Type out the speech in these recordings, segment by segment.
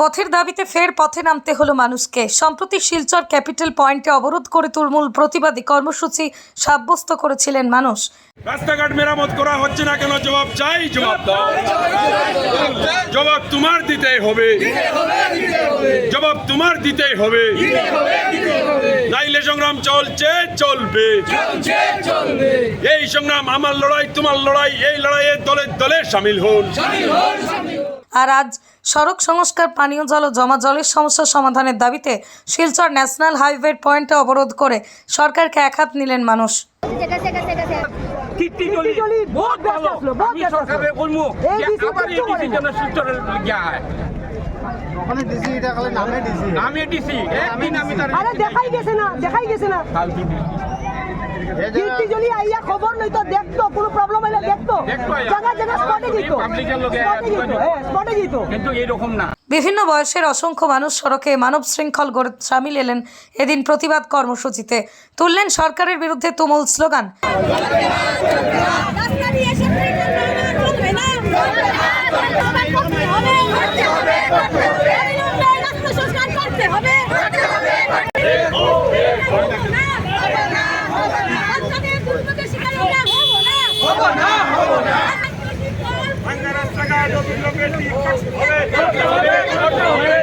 পথের দাবিতে ফের পথে নামতে হলো মানুষকে। সম্প্রতি শিলচর ক্যাপিটাল পয়েন্টে অবরোধ করে তুলমূল প্রতিবাদী কর্মসূচি সাব্যস্ত করেছিলেন মানুষ। রাস্তাঘাট মেরামত করা হচ্ছে না কেন? জবাব চাই, জবাব দাও। জবাব তোমার দিতেই হবে। জবাব তোমার দিতেই হবে। নাইলে সংগ্রাম চলছে, চলবে। এই সংগ্রাম, আমার লড়াই, তোমার লড়াই, এই লড়াইয়ে দলে দলে সামিল হন। আর আজ সড়ক সংস্কার পানীয় জল ও জমা জলের সমস্যা সমাধানের দাবিতে শিলচর ন্যাশনাল হাইওয়ে পয়েন্টে অবরোধ করে সরকারকে একহাত নিলেন মানুষ। ডিসি ওখানে ডিসি এটা খালি নামে ডিসি আমি ডিসি একদিন আমি তার আরে দেখাই গেছে না দেখাই গেছে না। ফালতু জলি আইয়া খবর লইতো দেখতো কোনো প্রবলেম হইলে দেখতো জায়গা জায়গা স্পটে যেত। হ্যাঁ স্পটে যেত কিন্তু এইরকম না। বিভিন্ন বয়সের অসংখ্য মানুষ সড়কে মানব শৃঙ্খল গড়ে সামিল এলেন এদিন প্রতিবাদ কর্মসূচিতে। তুললেন সরকারের বিরুদ্ধে তুমুল স্লোগান রাস্তা দিয়ে এসে চলবে না সবার করতে হবে করতে হবে অবিলম্বে রাস্তা সংস্কার করতে হবে রাস্তাতে দুর্গতির শিকার আমরা হব না হব না রাস্তাঘাট অবিলম্বে ঠিক করতে হবে করতে হবে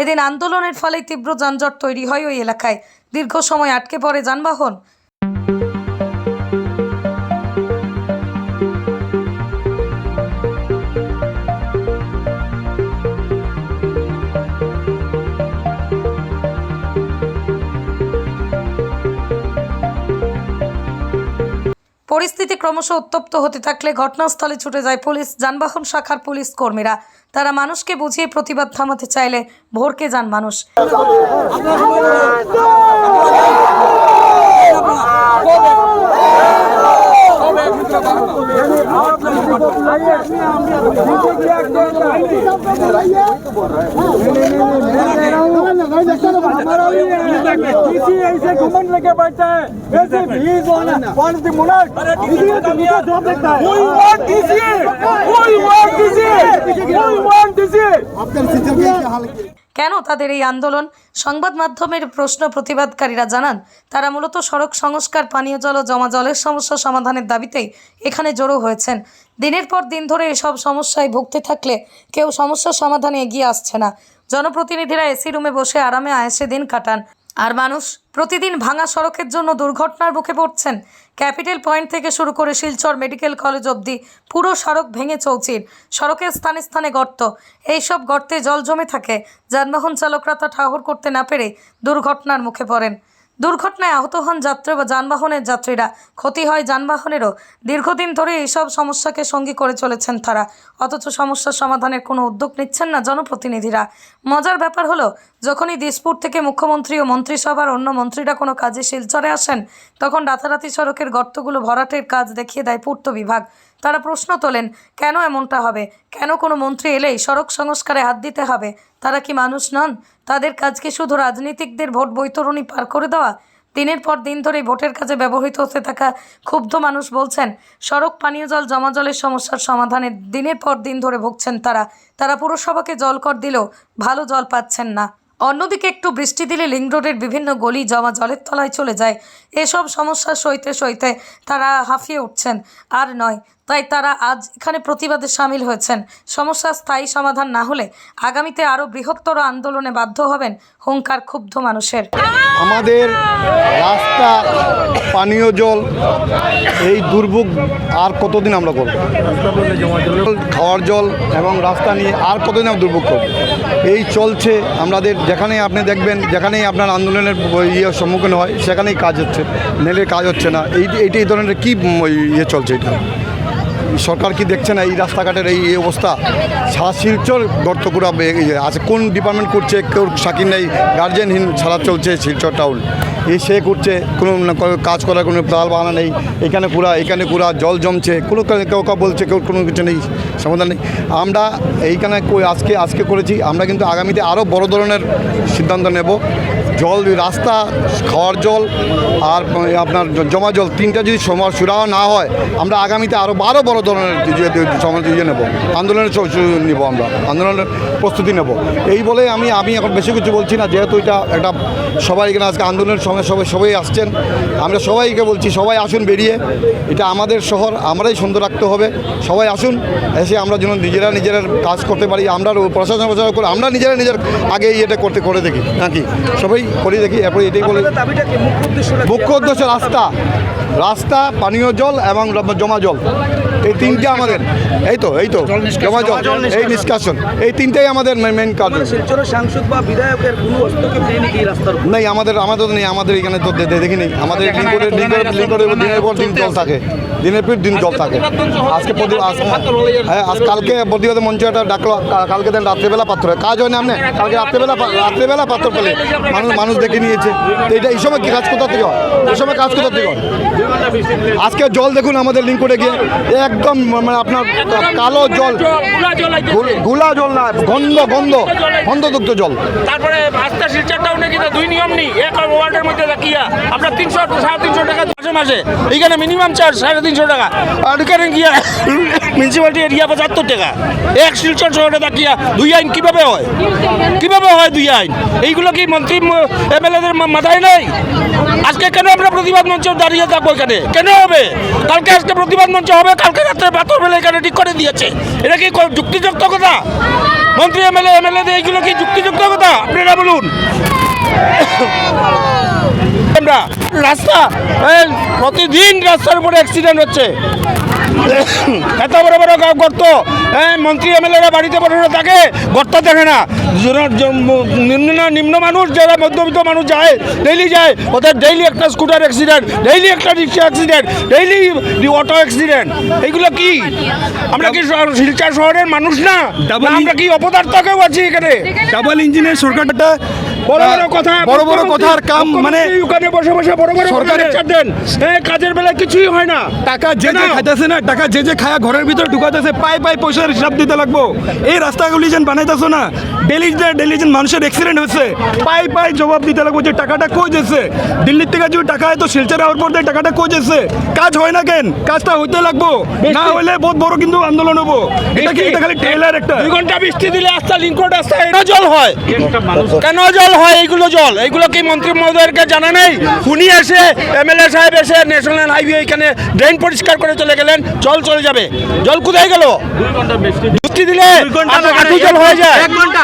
এদিন আন্দোলনের ফলে তীব্র যানজট তৈরি হয় ওই এলাকায়। দীর্ঘ সময় আটকে পড়ে যানবাহন। পরিস্থিতি ক্রমশ উত্তপ্ত হতে থাকলে ঘটনাস্থলে ছুটে যায় পুলিশ, যানবাহন শাখার পুলিশ কর্মীরা। তারা মানুষকে বুঝিয়ে প্রতিবাদ থামাতে চাইলে ভোরকে যান মানুষ। ऐसे घुमन लेके बैठा है ऐसे ही is one one of the monarch DC का जॉब लगता है we want DC we want DC we want DC আপনার সিস্টেমকে কি হাল কি কেন তাদের এই আন্দোলন সংবাদ মাধ্যমের প্রশ্ন প্রতিবাদকারীরা জানান তারা মূলত সড়ক সংস্কার পানীয় জল ও জমা জলের সমস্যা সমাধানের দাবিতেই এখানে জড়ো হয়েছেন দিনের পর দিন ধরে এসব সমস্যায় ভুগতে থাকলে কেউ সমস্যার সমাধানে এগিয়ে আসছে না জনপ্রতিনিধিরা এসি রুমে বসে আরামে আয়েসে দিন কাটান আর মানুষ প্রতিদিন ভাঙা সড়কের জন্য দুর্ঘটনার মুখে পড়ছেন। ক্যাপিটাল পয়েন্ট থেকে শুরু করে শিলচর মেডিকেল কলেজ অবধি পুরো সড়ক ভেঙে চৌচির। সড়কের স্থানে স্থানে গর্ত। এইসব গর্তে জল জমে থাকে। যানবাহন চালকরা তা ঠাহর করতে না পেরে দুর্ঘটনার মুখে পড়েন। দুর্ঘটনায় আহত হন যাত্রী বা যানবাহনের যাত্রীরা। ক্ষতি হয় যানবাহনেরও। দীর্ঘদিন ধরে এইসব সমস্যাকে সঙ্গী করে চলেছেন তারা। অথচ সমস্যার সমাধানের কোনো উদ্যোগ নিচ্ছেন না জনপ্রতিনিধিরা। মজার ব্যাপার হলো, যখনই দিসপুর থেকে মুখ্যমন্ত্রী ও মন্ত্রিসভার অন্য মন্ত্রীরা কোনো কাজে শিলচরে আসেন, তখন রাতারাতি সড়কের গর্তগুলো ভরাটের কাজ দেখিয়ে দেয় পূর্ত বিভাগ। তারা প্রশ্ন তোলেন, কেন এমনটা হবে? কেন কোনো মন্ত্রী এলেই সড়ক সংস্কারে হাত দিতে হবে? তারা কি মানুষ নন? তাদের কাজ কি শুধু রাজনীতিকদের ভোট বৈতরণী পার করে দেওয়া? দিনের পর দিন ধরে ভোটের কাজে ব্যবহৃত হতে থাকা ক্ষুব্ধ মানুষ বলছেন, সড়ক পানীয় জল, জমা জলের সমস্যার সমাধানে দিনের পর দিন ধরে ভুগছেন তারা। তারা পুরসভাকে জল কর দিলেও ভালো জল পাচ্ছেন না। অন্যদিকে একটু বৃষ্টি দিলে লিং রোডের বিভিন্ন গলি জমা জলের তলায় চলে যায়। এসব সমস্যা সইতে সইতে তারা হাঁফিয়ে উঠছেন। আর নয়, তাই তারা আজ এখানে প্রতিবাদে সামিল হয়েছেন। সমস্যার স্থায়ী সমাধান না হলে আগামীতে আরও বৃহত্তর আন্দোলনে বাধ্য হবেন হুঙ্কার ক্ষুব্ধ মানুষের। আমাদের রাস্তা, পানীয় জল, এই দুর্ভোগ আর কতদিন আমরা করব? খাওয়ার জল এবং রাস্তা নিয়ে আর কতদিন আমরা দুর্ভোগ করব? এই চলছে আমাদের যেখানেই আপনি দেখবেন, যেখানেই আপনার আন্দোলনের ইয়ে সম্মুখীন হয়, সেখানেই কাজ হচ্ছে, নেলের কাজ হচ্ছে না। এই, এইটি এই ধরনের কী ইয়ে চলছে এটা? সরকার কি দেখছে না এই রাস্তাঘাটের এই অবস্থা? সারা শিলচর গর্তপুরা আছে। কোন ডিপার্টমেন্ট করছে, কেউ সাকির নেই গার্জেনহীন ছাড়া চলছে শিলচর টাউন এই সে করছে, কোনো কাজ করার কোনো তাল বাহানা নেই। এখানে কুড়া এখানে কুড়া জল জমছে। কোনো কেউ কেউ বলছে, কেউ কোনো কিছু নেই, সমাধান নেই। আমরা এইখানে আজকে আজকে করেছি, আমরা কিন্তু আগামীতে আরও বড় ধরনের সিদ্ধান্ত নেব। জল রাস্তা, খাওয়ার জল আর আপনার জমা জল, তিনটা যদি সময় সুরাহ না হয়, আমরা আগামীতে আরও আরও বড় ধরনের যে- যে- সমাজ ইয়ে নেব, আন্দোলনের নেব আমরা, আন্দোলনের প্রস্তুতি নেব। এই বলে আমি আমি এখন বেশি কিছু বলছি না, যেহেতু এটা একটা সবাই এখানে আজকে আন্দোলনের সময় সবাই সবাই আসছেন। আমরা সবাইকে বলছি, সবাই আসুন বেরিয়ে। এটা আমাদের শহর, আমরাই সুন্দর রাখতে হবে। সবাই আসুন, এসে আমরা যেন নিজেরা নিজেরা কাজ করতে পারি, আমরা প্রশাসন প্রশাসন করে আমরা নিজেরা নিজের আগে এটা করতে, করে দেখি, নাকি? সবাই করে দেখি এরপরে এটাই বলে? মুখ্য উদ্দেশ্য রাস্তা। রাস্তা পানীয় জল এবং জমা জল। এই তিনটে আমাদের। এই তো এই তো জমা জল। এই নিষ্কাশন। এই তিনটেই আমাদের মেন কাজ। মানে সাংসদ বা বিধায়কের কোনো হস্তক্ষেপ নেই নাকি রাস্তার নেই আমাদের আমাদের নেই আমাদের এখানে তো দে- দে- দেখি নেই আমাদের লিঙ্করে দিনের পর দিন জল থাকে। দিনের পর দিন জল থাকে। আজকে প্রতি আজকে হ্যাঁ আজ কালকে প্রতিবাদ মঞ্চ একটা ডাকলো। কালকে দেন রাত্রেবেলা পাত্র। কাজ হয় না আপনি কালকে রাত্রেবেলা রাত্রেবেলা পাত্র পেলে। মানুষ মানুষ দেখে নিয়েছে। তো এটা এই সময় কি কাজ কোথা থেকে হয়? এই সময় কাজ কোথা থেকে হয়? আজকে জল দেখুন আমাদের লিঙ্করে গিয়ে। একদম মানে আপনার কালো জল। গুল- জল না, গন্ধ গন্ধ। গন্ধযুক্ত জল। তারপরে রাস্তা শিলচরটাও নাকি দুই নিয়ম নেই। এক ওয়ার্ডের মধ্যে দেখিয়া আপনার তিনশো, সাড়ে তিনশো টাকা মাসে মাসে। এইখানে মিনিমাম চার্জ সাড়ে তিনশো টাকা। আর এখানে গিয়া মিউনিসিপ্যালিটি এরিয়া পঁচাত্তর টাকা। এক শিলচর শহরে দেখিয়া দুই আইন কীভাবে হয়? কীভাবে হয় দুই আইন? এইগুলো কি মন্ত্রী এমএলএদের মাথায় নেই? আজকে কেন আমরা প্রতিবাদ মঞ্চে দাঁড়িয়ে থাকব এখানে? কেন হবে? কালকে আজকে প্রতিবাদ মঞ্চ হবে? কালকে রাত্রে পাথর ফেলে এখানে ঠিক করে দিয়েছে। এটা কি যুক্তিযুক্ত কথা? মন্ত্রী, এমএলএ এমএলএ এইগুলো কি যুক্তিযুক্ত কথা? আপনারা বলুন। আমরা রাস্তা প্রতিদিন রাস্তার উপরে অ্যাক্সিডেন্ট হচ্ছে। এত বড় বড় গর্ত। হ্যাঁ মন্ত্রী এমএলএরা বাড়িতে বড় থাকে গর্ত দেখে না। নিম্ন নিম্ন মানুষ যারা মধ্যবিত্ত মানুষ যায় ডেইলি যায় ওদের ডেইলি একটা স্কুটার অ্যাক্সিডেন্ট ডেইলি একটা rickshaw accident daily auto accident এইগুলো কি? আমরা কি শিলচর শহরের মানুষ না? না আমরা কি অপদার্থ কেউ আছি এখানে? ডাবল ইঞ্জিনের সরকারটা বড় বড় কথা বড় বড় কথার কাম মানে ওখানে বসে বসে বড় বড় সরকারের- দেন কাজের বেলায় কিছুই হয় না। টাকা যে যে খাইতেছে না টাকা যে যে খায়া ঘরের ভিতরে ঢুকাতেছে পাই পাই পয়সার হিসাব দিতে লাগবো। এই রাস্তাগুলি যেন বানাইতেছো না ডেলি ডেলি যেন মানুষের অ্যাক্সিডেন্ট হচ্ছে পাই পাই জবাব দিতে লাগবো যে টাকাটা কই যেছে দিল্লির থেকে যে টাকা তো শিলচর আওয়ার পর দিয়ে টাকাটা কই যেছে কাজ হয় না কেন? কাজটা হইতে লাগবো। না হইলে বহুত বড় কিন্তু আন্দোলন হব। এটা কি এটা খালি টেলার একটা। দুই ঘণ্টা বৃষ্টি দিলে রাস্তা লিঙ্কোড রাস্তা কেন জল হয়? কেন জল হয়? এইগুলো জল। এইগুলো কি মন্ত্রী মহোদয়কে জানা নেই? উনি এসে এমএলএ সাহেব এসে ন্যাশনাল হাইওয়ে এখানে ড্রেন পরিষ্কার করে চলে গেলেন জল চলে যাবে। জল কোথায় গেল? বৃষ্টি দিলে আঠু- জল হয়ে যায়। এক ঘণ্টা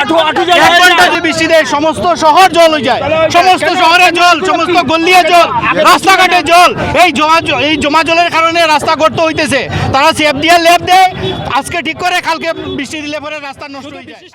আঠু আঠু জল হয়ে যায়। বৃষ্টিতে সমস্ত শহর জল হয়ে যায়। সমস্ত শহরে জল সমস্ত গল্লিয়ে জল রাস্তাঘাটে জল। এই জমা এই জমা জলের কারণে রাস্তা গর্ত হইতেছে। তারা সেফ দিয়ে লেপ দেয়। আজকে ঠিক করে কালকে বৃষ্টি দিলে পরে রাস্তা নষ্ট হয়ে যায়।